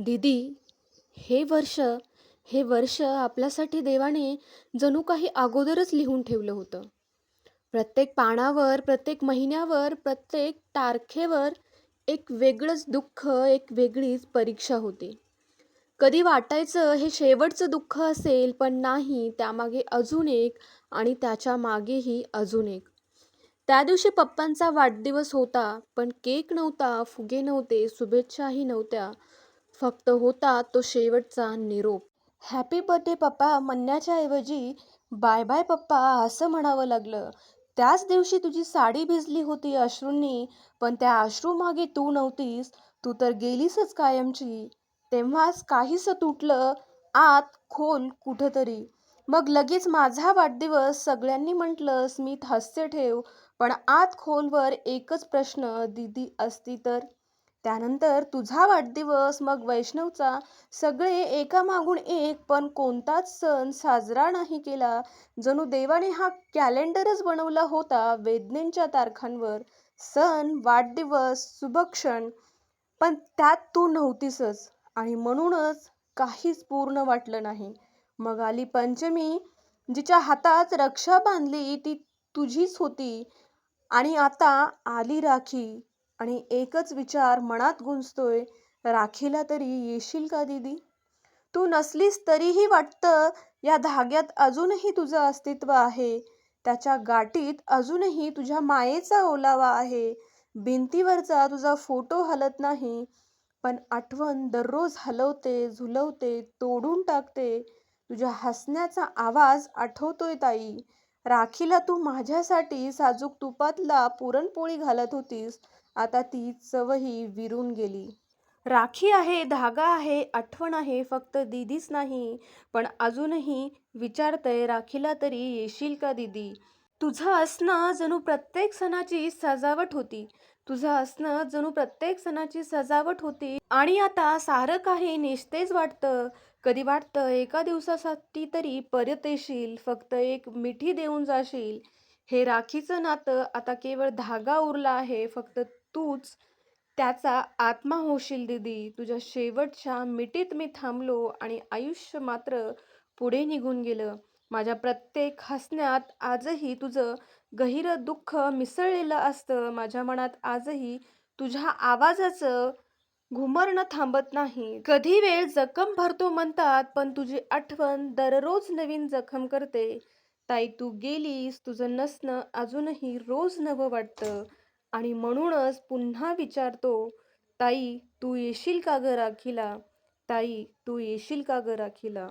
दीदी हे वर्ष हे वर्ष आपल्यासाठी देवाने जणू काही अगोदरच लिहून ठेवलं होतं. प्रत्येक पानावर प्रत्येक महिन्यावर प्रत्येक तारखेवर एक वेगळंच दुःख एक वेगळीच परीक्षा होती. कधी वाटायचं हे शेवटचं दुःख असेल पण नाही त्यामागे अजून एक आणि त्याच्या मागेही अजून एक. त्या दिवशी पप्पांचा वाढदिवस होता पण केक नव्हता फुगे नव्हते शुभेच्छाही नव्हत्या. फक्त होता तो शेवटचा निरोप. हॅपी बर्थडे पप्पा म्हणण्याच्या ऐवजी बाय बाय पप्पा असं म्हणावं लागलं. त्याच दिवशी तुझी साडी भिजली होती अश्रूंनी पण त्या अश्रू मागे तू नव्हतीस. तू तर गेलीसच कायमची. तेव्हाच काहीसं तुटलं आत खोल कुठंतरी. मग लगेच माझा वाढदिवस सगळ्यांनी म्हटलं स्मित हास्य ठेव. पण आत खोलवर एकच प्रश्न दीदी असती तर? त्यानंतर तुझा वाढदिवस मग वैष्णवचा. सगळे एकामागून एक पण कोणताच सण साजरा नाही केला. जणू देवाने हा कॅलेंडरच बनवला होता वेदनेंच्या तारखांवर. सण वाढदिवस सुभक्षण पण त्यात तू नव्हतीसच आणि म्हणूनच काहीच पूर्ण वाटलं नाही. मग आली पंचमी जिच्या हातात रक्षा बांधली ती तुझीच होती. आणि आता आली राखी. आणि एकच विचार मनात गुंजतोय राखीला तरी येशील का दीदी? तू नसलीस तरीही वाटतं या धाग्यात अजूनही तुझं अस्तित्व आहे. त्याच्या गाठीत अजूनही तुझ्या मायेचा ओलावा आहे. भिंतीवरचा तुझा फोटो हलत नाही पण आठवण दररोज हलवते झुलवते तोडून टाकते. तुझ्या हसण्याचा आवाज आठवतोय ताई. राखीला तू माझ्यासाठी साजूक तुपातला पुरणपोळी घालत होतीस. आता ती चवही विरून गेली. राखी आहे धागा आहे आठवण आहे फक्त दीदीच नाही. पण अजूनही विचारतय राखीला तरी येशील का दीदी? तुझं असणं जणू प्रत्येक सणाची सजावट होती. तुझं असणं जणू प्रत्येक सणाची सजावट होती. आणि आता सारं काही निस्तेज वाटतं. कधी वाटतं एका दिवसासाठी तरी परत येशील फक्त एक मिठी देऊन जाशील. हे राखीचं नातं आता केवळ धागा उरला आहे फक्त तूच त्याचा आत्मा होशील दीदी. तुझ्या शेवटच्या मिठीत मी थांबलो आणि आयुष्य मात्र पुढे निघून गेलं. माझ्या प्रत्येक हसण्यात आजही तुझं गहिरं दुःख मिसळलेलं असतं. माझ्या मनात आजही तुझ्या आवाजाचं घुमरणं थांबत नाही. कधी वेळ जखम भरतो म्हणतात पण तुझी आठवण दररोज नवीन जखम करते. ताई तू गेलीस तुझं नसणं अजूनही रोज नवं वाटतं. आणि म्हणूनच पुन्हा विचारतो ताई तू येशील का ग राखीला? ताई तू येशील का ग राखीला?